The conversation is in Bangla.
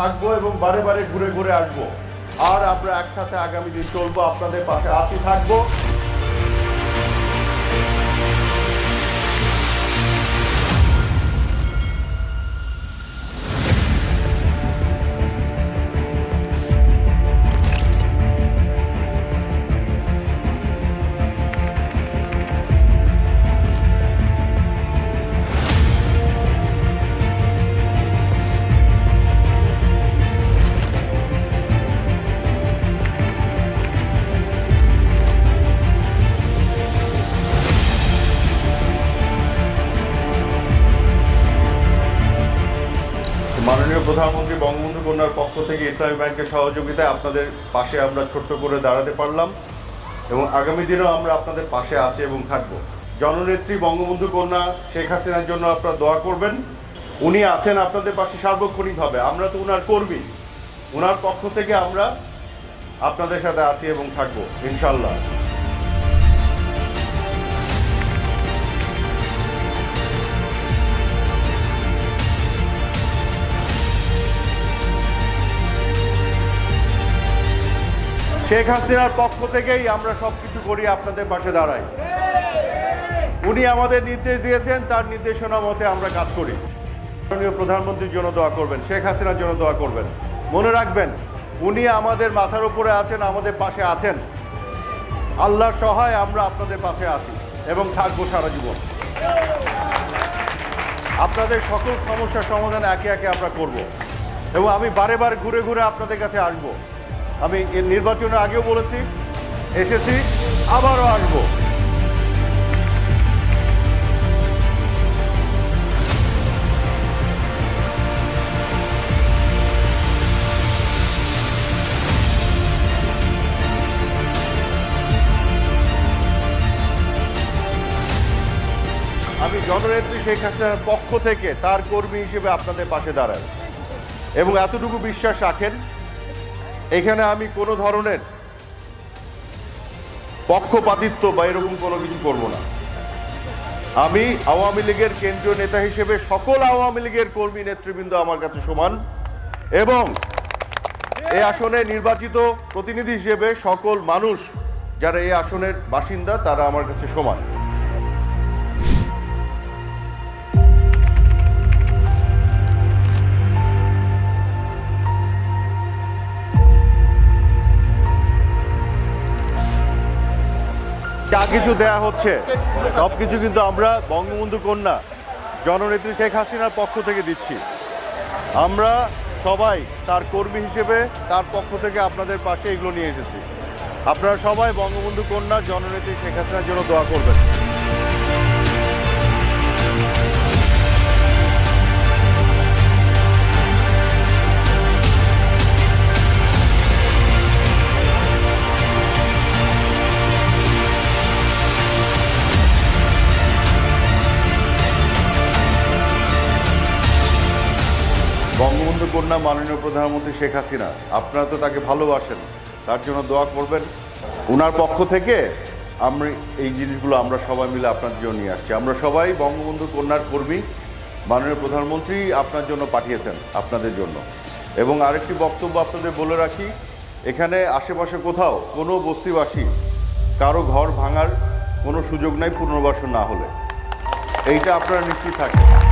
থাকব এবং বারে বারে ঘুরে ঘুরে আসব। আর আমরা একসাথে আগামী দিন চলবো, আপনাদের পাশে আসি থাকব। প্রধানমন্ত্রী বঙ্গবন্ধু কন্যার পক্ষ থেকে ইসলামী ব্যাংকের সহযোগিতায় আপনাদের পাশে আমরা ছোট্ট করে দাঁড়াতে পারলাম এবং আগামী দিনেও আমরা আপনাদের পাশে আছি এবং থাকব। জননেত্রী বঙ্গবন্ধু কন্যা শেখ হাসিনার জন্য আপনারা দোয়া করবেন। উনি আছেন আপনাদের পাশে সার্বক্ষণিকভাবে আমরা তো উনার কর্মী। ওনার পক্ষ থেকে আমরা আপনাদের সাথে আছি এবং থাকব, ইনশাল্লাহ। শেখ হাসিনার পক্ষ থেকেই আমরা সব কিছু করি আপনাদের পাশে দাঁড়াই। উনি আমাদের নির্দেশ দিয়েছেন, তার নির্দেশনা মতে আমরা কাজ করি। মাননীয় প্রধানমন্ত্রীর জন্য দোয়া করবেন, শেখ হাসিনার জন্য দোয়া করবেন। মনে রাখবেন, উনি আমাদের মাথার উপরে আছেন, আমাদের পাশে আছেন। আল্লাহর সহায় আমরা আপনাদের পাশে আছি এবং থাকব সারা জীবন। আপনাদের সকল সমস্যার সমাধান একে একে আমরা করব। এবং আমি বারে বারে ঘুরে ঘুরে আপনাদের কাছে আসব। আমি নির্বাচনের আগেও বলেছি, এসেছি, আবারও আসব। আমি জননেত্রী শেখ হাসিনার পক্ষ থেকে তার কর্মী হিসেবে আপনাদের পাশে দাঁড়াই। এবং এতটুকু বিশ্বাস রাখেন এখানে আমি কোনো ধরনের পক্ষপাতিত্ব বা এরকম কোনো কিছু করব না। আমি আওয়ামী লীগের কেন্দ্রীয় নেতা হিসেবে সকল আওয়ামী লীগের কর্মী নেতৃবৃন্দ আমার কাছে সমান এবং এই আসনে নির্বাচিত প্রতিনিধি হিসেবে সকল মানুষ, যারা এই আসনের বাসিন্দা, তারা আমার কাছে সমান। যা কিছু দেয়া হচ্ছে, সব কিছু কিন্তু আমরা বঙ্গবন্ধু কন্যা, জননেত্রী শেখ হাসিনার পক্ষ থেকে দিচ্ছি। আমরা সবাই তার কর্মী হিসেবে তার পক্ষ থেকে আপনাদের পাশে এগুলো নিয়ে এসেছি। আপনারা সবাই বঙ্গবন্ধু কন্যা, জননেত্রী শেখ হাসিনার জন্য দোয়া করবেন। কন্যা মাননীয় প্রধানমন্ত্রী শেখ হাসিনা, আপনারা তো তাকে ভালোবাসেন, তার জন্য দোয়া করবেন। ওনার পক্ষ থেকে আমরা এই জিনিসগুলো আমরা সবাই মিলে আপনার জন্য নিয়ে আসছি। আমরা সবাই বঙ্গবন্ধু কন্যার কর্মী, মাননীয় প্রধানমন্ত্রী আপনার জন্য পাঠিয়েছেন, আপনাদের জন্য। এবং আরেকটি বক্তব্য আপনাদের বলে রাখি, এখানে আশেপাশে কোথাও কোনো বস্তিবাসী, কারও ঘর ভাঙার কোনো সুযোগ নাই পুনর্বাসন না হলে। এইটা আপনারা নিশ্চিত থাকেন।